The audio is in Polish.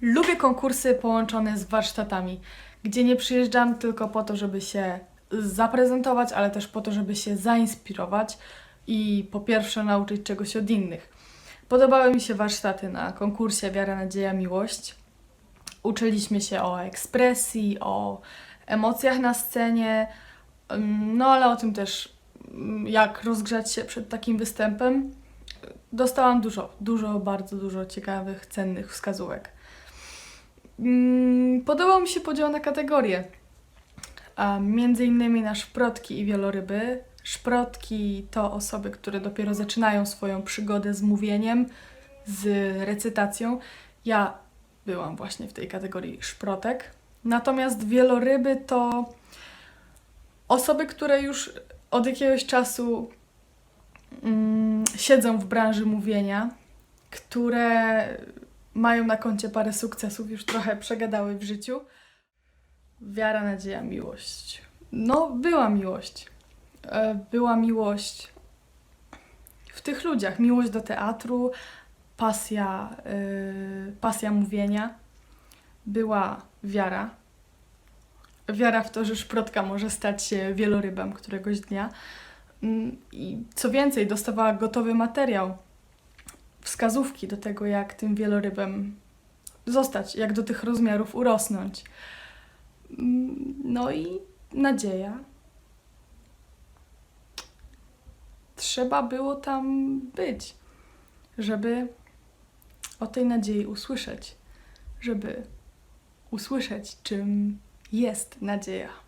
Lubię konkursy połączone z warsztatami, gdzie nie przyjeżdżam tylko po to, żeby się zaprezentować, ale też po to, żeby się zainspirować i po pierwsze nauczyć czegoś od innych. Podobały mi się warsztaty na konkursie Wiara, Nadzieja, Miłość. Uczyliśmy się o ekspresji, o emocjach na scenie, ym, no ale o tym też, ym, jak rozgrzać się przed takim występem. Dostałam dużo, dużo, bardzo dużo ciekawych, cennych wskazówek. Mm, Podobał mi się podział na kategorie. A między innymi na szprotki i wieloryby. Szprotki to osoby, które dopiero zaczynają swoją przygodę z mówieniem, z recytacją. Ja byłam właśnie w tej kategorii szprotek. Natomiast wieloryby to osoby, które już od jakiegoś czasu mm, siedzą w branży mówienia, które mają na koncie parę sukcesów, już trochę przegadały w życiu. Wiara, nadzieja, miłość. No, była miłość. E, Była miłość w tych ludziach. Miłość do teatru, pasja, y, pasja mówienia. Była wiara. Wiara w to, że szprotka może stać się wielorybem któregoś dnia. Mm, I co więcej, dostawała gotowy materiał, wskazówki do tego, jak tym wielorybem zostać, jak do tych rozmiarów urosnąć. Mm, No i nadzieja. Trzeba było tam być, żeby o tej nadziei usłyszeć, żeby usłyszeć, czym jest nadzieja.